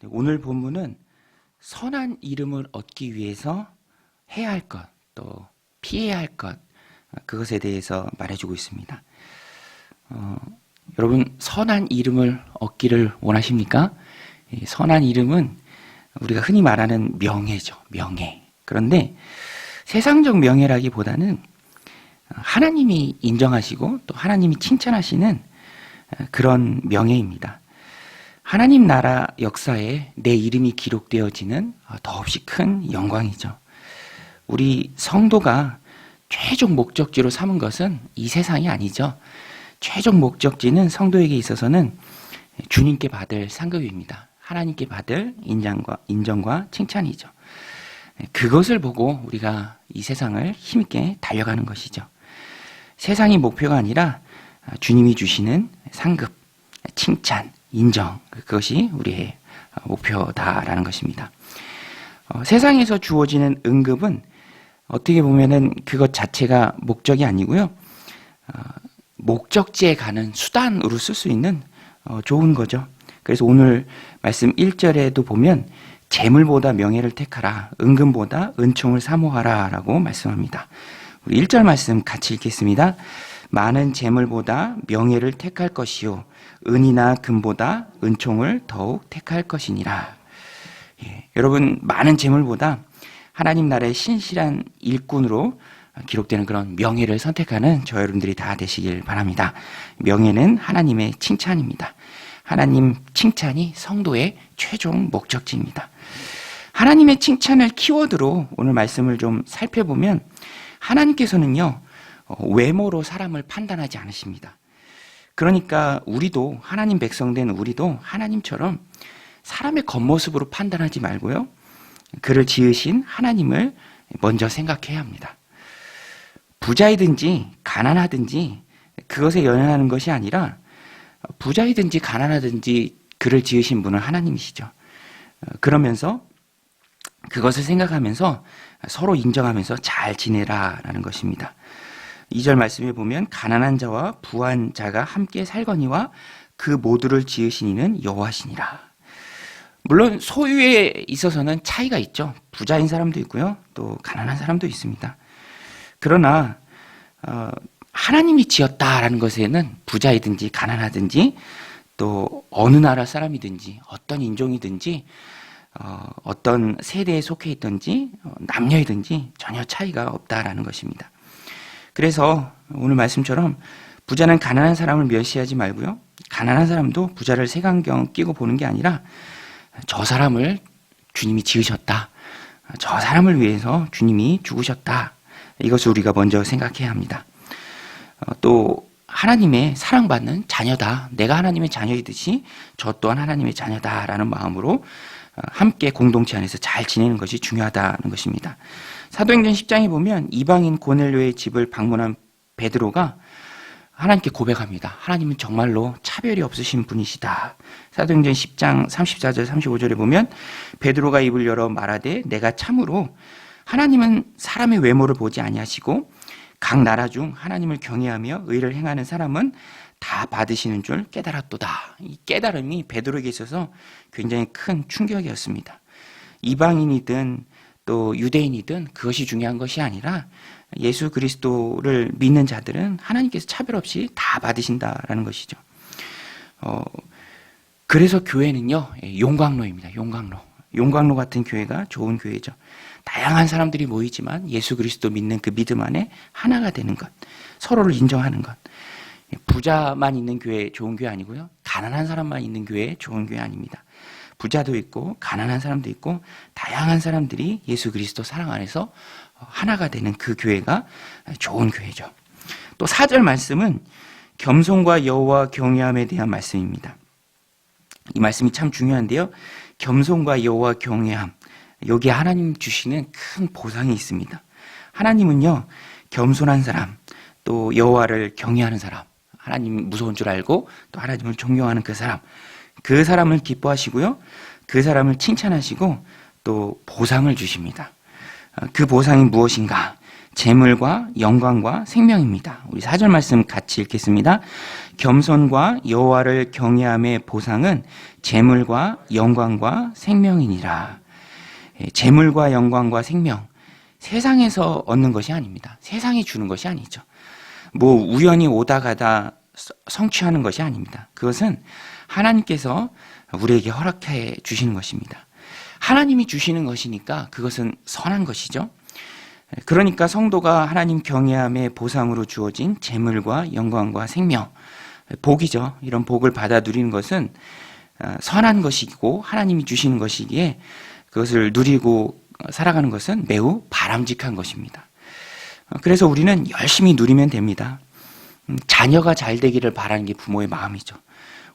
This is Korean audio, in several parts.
네, 오늘 본문은 선한 이름을 얻기 위해서 해야 할 것, 또 피해야 할 것, 그것에 대해서 말해주고 있습니다. 어, 여러분, 선한 이름을 얻기를 원하십니까? 이 선한 이름은 우리가 흔히 말하는 명예죠. 명예. 그런데 세상적 명예라기보다는 하나님이 인정하시고 또 하나님이 칭찬하시는 그런 명예입니다. 하나님 나라 역사에 내 이름이 기록되어지는 더없이 큰 영광이죠. 우리 성도가 최종 목적지로 삼은 것은 이 세상이 아니죠. 최종 목적지는 성도에게 있어서는 주님께 받을 상급입니다. 하나님께 받을 인정과, 인정과 칭찬이죠. 그것을 보고 우리가 이 세상을 힘있게 달려가는 것이죠. 세상이 목표가 아니라 주님이 주시는 상급, 칭찬, 인정, 그것이 우리의 목표다라는 것입니다. 어, 세상에서 주어지는 응급은 어떻게 보면은 그것 자체가 목적이 아니고요. 어, 목적지에 가는 수단으로 쓸 수 있는 어, 좋은 거죠. 그래서 오늘 말씀 1절에도 보면 재물보다 명예를 택하라, 은금보다 은총을 사모하라 라고 말씀합니다. 우리 1절 말씀 같이 읽겠습니다. 많은 재물보다 명예를 택할 것이요. 은이나 금보다 은총을 더욱 택할 것이니라. 예, 여러분, 많은 재물보다 하나님 나라의 신실한 일꾼으로 기록되는 그런 명예를 선택하는 저 여러분들이 다 되시길 바랍니다. 명예는 하나님의 칭찬입니다. 하나님 칭찬이 성도의 최종 목적지입니다. 하나님의 칭찬을 키워드로 오늘 말씀을 좀 살펴보면 하나님께서는요, 어, 외모로 사람을 판단하지 않으십니다. 그러니까 우리도 하나님 백성된 우리도 하나님처럼 사람의 겉모습으로 판단하지 말고요. 그를 지으신 하나님을 먼저 생각해야 합니다. 부자이든지 가난하든지 그것에 연연하는 것이 아니라 부자이든지 가난하든지 그를 지으신 분은 하나님이시죠. 어, 그러면서 그것을 생각하면서 서로 인정하면서 잘 지내라라는 것입니다. 2절 말씀에 보면 가난한 자와 부한 자가 함께 살거니와 그 모두를 지으신 이는 여호와시니라. 물론 소유에 있어서는 차이가 있죠. 부자인 사람도 있고요. 또 가난한 사람도 있습니다. 그러나 어, 하나님이 지었다라는 것에는 부자이든지 가난하든지 또 어느 나라 사람이든지 어떤 인종이든지 어, 어떤 세대에 속해 있든지 어, 남녀이든지 전혀 차이가 없다라는 것입니다. 그래서 오늘 말씀처럼 부자는 가난한 사람을 멸시하지 말고요. 가난한 사람도 부자를 색안경 끼고 보는 게 아니라 저 사람을 주님이 지으셨다. 저 사람을 위해서 주님이 죽으셨다. 이것을 우리가 먼저 생각해야 합니다. 어, 또 하나님의 사랑받는 자녀다. 내가 하나님의 자녀이듯이 저 또한 하나님의 자녀다라는 마음으로 어, 함께 공동체 안에서 잘 지내는 것이 중요하다는 것입니다. 사도행전 10장에 보면 이방인 고넬료의 집을 방문한 베드로가 하나님께 고백합니다. 하나님은 정말로 차별이 없으신 분이시다. 사도행전 10장 34절 35절에 보면 베드로가 입을 열어 말하되 내가 참으로 하나님은 사람의 외모를 보지 아니하시고 각 나라 중 하나님을 경외하며 의를 행하는 사람은 다 받으시는 줄 깨달았도다. 이 깨달음이 베드로에게 있어서 굉장히 큰 충격이었습니다. 이방인이든 또 유대인이든 그것이 중요한 것이 아니라 예수 그리스도를 믿는 자들은 하나님께서 차별 없이 다 받으신다라는 것이죠. 어, 그래서 교회는요, 용광로입니다. 용광로. 용광로 같은 교회가 좋은 교회죠. 다양한 사람들이 모이지만 예수 그리스도 믿는 그 믿음 안에 하나가 되는 것. 서로를 인정하는 것. 부자만 있는 교회 좋은 교회 아니고요. 가난한 사람만 있는 교회 좋은 교회 아닙니다. 부자도 있고 가난한 사람도 있고 다양한 사람들이 예수 그리스도 사랑 안에서 하나가 되는 그 교회가 좋은 교회죠. 또 4절 말씀은 겸손과 여호와 경외함에 대한 말씀입니다. 이 말씀이 참 중요한데요. 겸손과 여호와 경외함. 여기에 하나님 주시는 큰 보상이 있습니다. 하나님은요. 겸손한 사람, 또 여호와를 경외하는 사람, 하나님 무서운 줄 알고 또 하나님을 존경하는 그 사람, 그 사람을 기뻐하시고요. 그 사람을 칭찬하시고 또 보상을 주십니다. 어, 그 보상이 무엇인가? 재물과 영광과 생명입니다. 우리 사절 말씀 같이 읽겠습니다. 겸손과 여호와를 경외함의 보상은 재물과 영광과 생명이니라. 예, 재물과 영광과 생명 세상에서 얻는 것이 아닙니다. 세상이 주는 것이 아니죠. 뭐 우연히 오다 가다 성취하는 것이 아닙니다. 그것은 하나님께서 우리에게 허락해 주시는 것입니다. 하나님이 주시는 것이니까 그것은 선한 것이죠. 그러니까 성도가 하나님 경외함의 보상으로 주어진 재물과 영광과 생명, 복이죠. 이런 복을 받아 누리는 것은 어, 선한 것이고 하나님이 주시는 것이기에 그것을 누리고 살아가는 것은 매우 바람직한 것입니다. 어, 그래서 우리는 열심히 누리면 됩니다. 음, 자녀가 잘 되기를 바라는 게 부모의 마음이죠.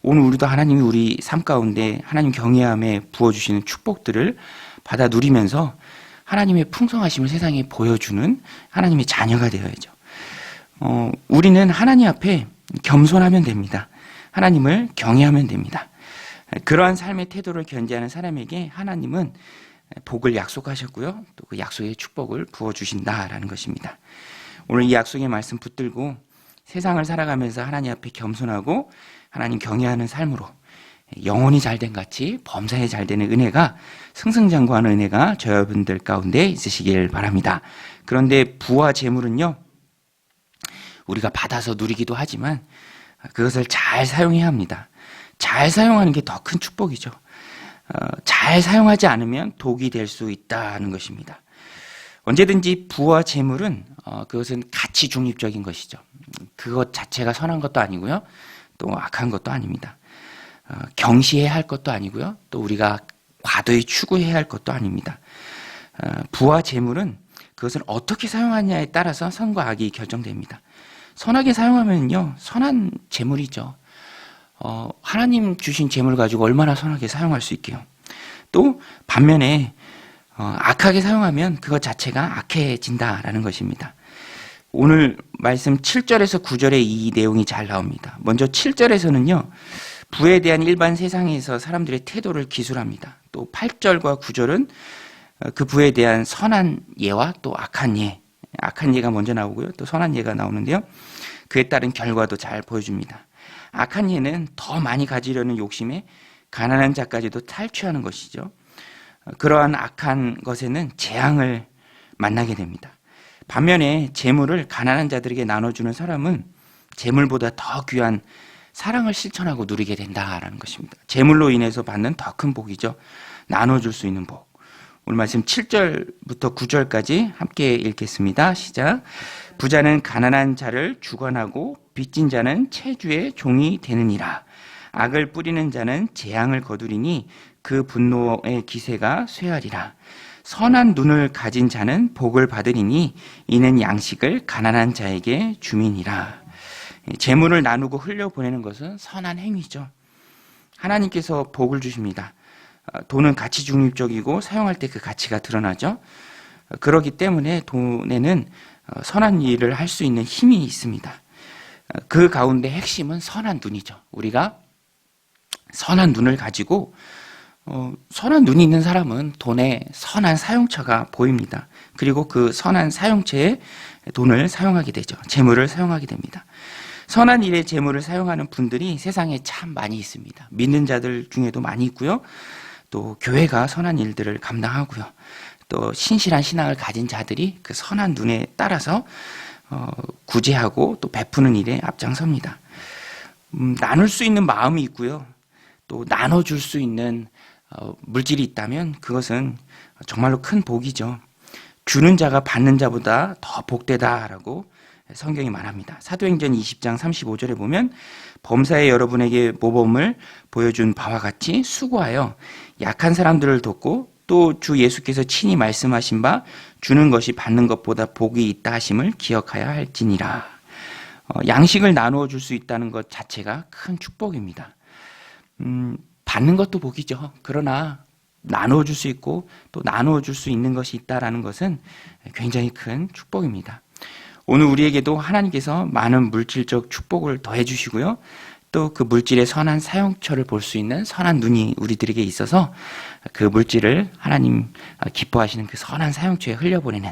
오늘 우리도 하나님이 우리 삶 가운데 하나님 경외함에 부어주시는 축복들을 받아 누리면서 하나님의 풍성하심을 세상에 보여주는 하나님의 자녀가 되어야죠. 어, 우리는 하나님 앞에 겸손하면 됩니다. 하나님을 경외하면 됩니다. 그러한 삶의 태도를 견지하는 사람에게 하나님은 복을 약속하셨고요. 또 그 약속의 축복을 부어주신다라는 것입니다. 오늘 이 약속의 말씀 붙들고 세상을 살아가면서 하나님 앞에 겸손하고 하나님 경외하는 삶으로 영혼이 잘된 같이 범사에 잘 되는 은혜가 승승장구하는 은혜가 저 여러분들 가운데 있으시길 바랍니다. 그런데 부와 재물은요, 우리가 받아서 누리기도 하지만 그것을 잘 사용해야 합니다. 잘 사용하는 게 더 큰 축복이죠. 어, 잘 사용하지 않으면 독이 될 수 있다는 것입니다. 언제든지 부와 재물은 어, 그것은 가치 중립적인 것이죠. 그것 자체가 선한 것도 아니고요. 또 악한 것도 아닙니다. 어, 경시해야 할 것도 아니고요. 또 우리가 과도히 추구해야 할 것도 아닙니다. 어, 부와 재물은 그것을 어떻게 사용하냐에 따라서 선과 악이 결정됩니다. 선하게 사용하면요, 선한 재물이죠. 어, 하나님 주신 재물 가지고 얼마나 선하게 사용할 수 있게요. 또 반면에 어, 악하게 사용하면 그것 자체가 악해진다라는 것입니다. 오늘 말씀 7절에서 9절에 이 내용이 잘 나옵니다. 먼저 7절에서는요, 부에 대한 일반 세상에서 사람들의 태도를 기술합니다. 또 8절과 9절은 어, 그 부에 대한 선한 예와 또 악한 예, 악한 예가 먼저 나오고요. 또 선한 예가 나오는데요. 그에 따른 결과도 잘 보여줍니다. 악한 예는 더 많이 가지려는 욕심에 가난한 자까지도 탈취하는 것이죠. 어, 그러한 악한 것에는 재앙을 만나게 됩니다. 반면에 재물을 가난한 자들에게 나눠주는 사람은 재물보다 더 귀한 사랑을 실천하고 누리게 된다라는 것입니다. 재물로 인해서 받는 더 큰 복이죠. 나눠줄 수 있는 복. 오늘 말씀 7절부터 9절까지 함께 읽겠습니다. 시작. 부자는 가난한 자를 주관하고 빚진 자는 체주의 종이 되느니라. 악을 뿌리는 자는 재앙을 거두리니 그 분노의 기세가 쇠하리라. 선한 눈을 가진 자는 복을 받으리니 이는 양식을 가난한 자에게 주민이라. 재물을 나누고 흘려보내는 것은 선한 행위죠. 하나님께서 복을 주십니다. 어, 돈은 가치 중립적이고 사용할 때 그 가치가 드러나죠. 어, 그러기 때문에 돈에는 어, 선한 일을 할 수 있는 힘이 있습니다. 그 가운데 핵심은 선한 눈이죠. 우리가 선한 눈을 가지고 어, 선한 눈이 있는 사람은 돈의 선한 사용처가 보입니다. 그리고 그 선한 사용처에 돈을 사용하게 되죠. 재물을 사용하게 됩니다. 선한 일에 재물을 사용하는 분들이 세상에 참 많이 있습니다. 믿는 자들 중에도 많이 있고요. 또 교회가 선한 일들을 감당하고요. 또 신실한 신앙을 가진 자들이 그 선한 눈에 따라서 어, 구제하고 또 베푸는 일에 앞장섭니다. 음, 나눌 수 있는 마음이 있고요. 또 나눠줄 수 있는 어, 물질이 있다면 그것은 정말로 큰 복이죠. 주는 자가 받는 자보다 더 복되다라고 성경이 말합니다. 사도행전 20장 35절에 보면 범사에 여러분에게 모범을 보여준 바와 같이 수고하여 약한 사람들을 돕고 또 주 예수께서 친히 말씀하신 바 주는 것이 받는 것보다 복이 있다 하심을 기억하여 할지니라. 어, 양식을 나누어 줄 수 있다는 것 자체가 큰 축복입니다. 음, 받는 것도 복이죠. 그러나 나누어 줄수 있고 또 나누어 줄수 있는 것이 있다라는 것은 굉장히 큰 축복입니다. 오늘 우리에게도 하나님께서 많은 물질적 축복을 더해 주시고요. 또 그 물질의 선한 사용처를 볼 수 있는 선한 눈이 우리들에게 있어서 그 물질을 하나님 기뻐하시는 그 선한 사용처에 흘려보내는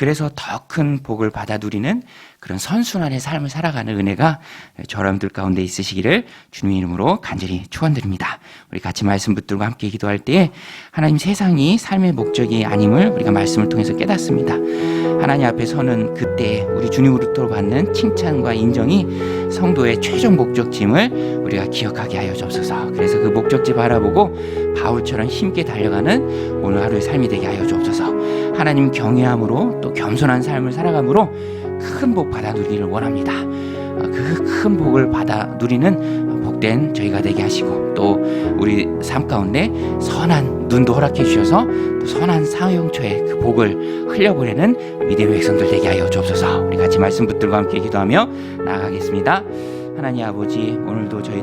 그래서 더 큰 복을 받아 누리는 그런 선순환의 삶을 살아가는 은혜가 저여러분들 가운데 있으시기를 주님 이름으로 간절히 축원드립니다. 우리 같이 말씀 붙들고 함께 기도할 때에 하나님 세상이 삶의 목적이 아님을 우리가 말씀을 통해서 깨닫습니다. 하나님 앞에 서는 그때 우리 주님으로부터 받는 칭찬과 인정이 성도의 최종 목적짐을 우리가 기억하게 하여 주옵소서. 그래서 그 목적지 바라보고 바울처럼 힘있게 달려가는 오늘 하루의 삶이 되게 하여 주옵소서. 하나님 경외함으로 또 겸손한 삶을 살아감으로 큰 복 받아 누리기를 원합니다. 그 큰 복을 받아 누리는 복된 저희가 되게 하시고 또 우리 삶 가운데 선한 눈도 허락해 주셔서 또 선한 사용초의 그 복을 흘려보내는 믿음의 백성들 되게 하여 주옵소서. 우리 같이 말씀 붙들고 함께 기도하며 나아가겠습니다. 하나님 아버지 오늘도 저희